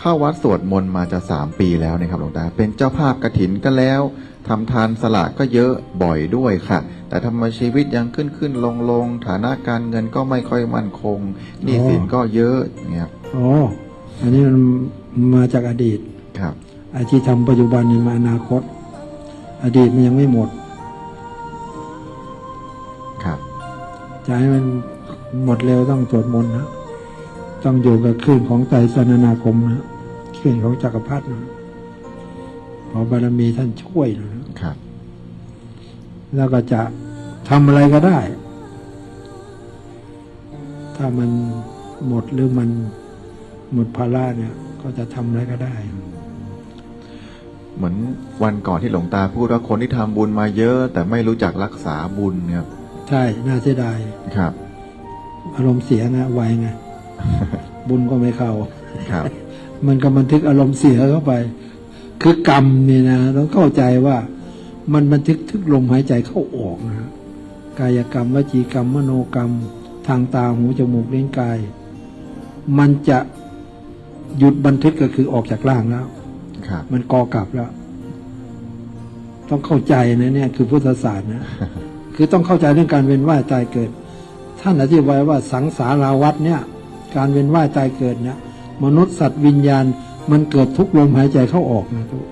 เข้าวัดสวดมนต์มาจะสามปีแล้วนะครับหลวงตา เป็นเจ้าภาพกระถินก็แล้วทำทานสละก็เยอะบ่อยด้วยค่ะ แต่ทำไมชีวิตยังขึ้นขึ้นลงลงฐานะการเงินก็ไม่ค่อยมั่นคงหนี้สินก็เยอะเนี่ยครับอ๋ออันนี้มันมาจากอดีตครับไอ้ที่ทำปัจจุบันนี่มาอนาคต อดีตมันยังไม่หมด ครับจะให้มันหมดเร็วต้องสวดมนต์นะ ต้องอยู่กับคลื่นของไตรสรณนาคมนะคลื่นของจักรพรรดินะขอบารมีท่านช่วยนะครับ แล้วก็จะทำอะไรก็ได้ ถ้ามันหมดหรือมันหมดภาระเนี่ย ก็จะทำอะไรก็ได้ เหมือนวันก่อนที่หลวงตาพูดว่าคนที่ทำบุญมาเยอะ แต่ไม่รู้จักรักษาบุญเนี่ย ใช่ น่าเสียดาย ครับ อารมณ์เสียนะไวไง บุญก็ไม่เข้าครับ มันก็บันทึกอารมณ์เสียเข้าไป คือกรรมนี่นะต้องเข้าใจว่ามันบันทึกทึกลมหายใจเข้าออกนะกายกรรมวจีกรรมมโนกรรม ทางตาหูจมูกลิ้นกาย มันจะหยุดบันทึกก็คือออกจากร่างแล้วครับมันกอกลับแล้ว ต้องเข้าใจนะเนี่ย คือพุทธศาสตร์นะคือต้องเข้าใจเรื่องการเวียนว่ายตายเกิด ท่านอธิบายว่าสังสาราวัฏเนี่ย การเวียนว่ายตายเกิดเนี่ยมนุษย์สัตว์วิญญาณ มันเกิดทุกลมหายใจเข้าออกนะทุก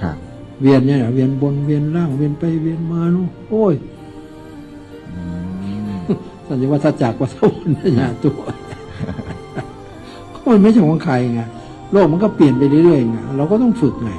ครับ เวียนเนี่ยเวียนบนเวียนล่างเวียนไปเวียนมาเนาะโอ้ยอืมสัญญาว่าถ้าจากวัฏวนเนี่ยตัวก็มันไม่ใช่ของใครไงโลกมันก็เปลี่ยนไปเรื่อยๆไงเราก็ต้องฝึกไง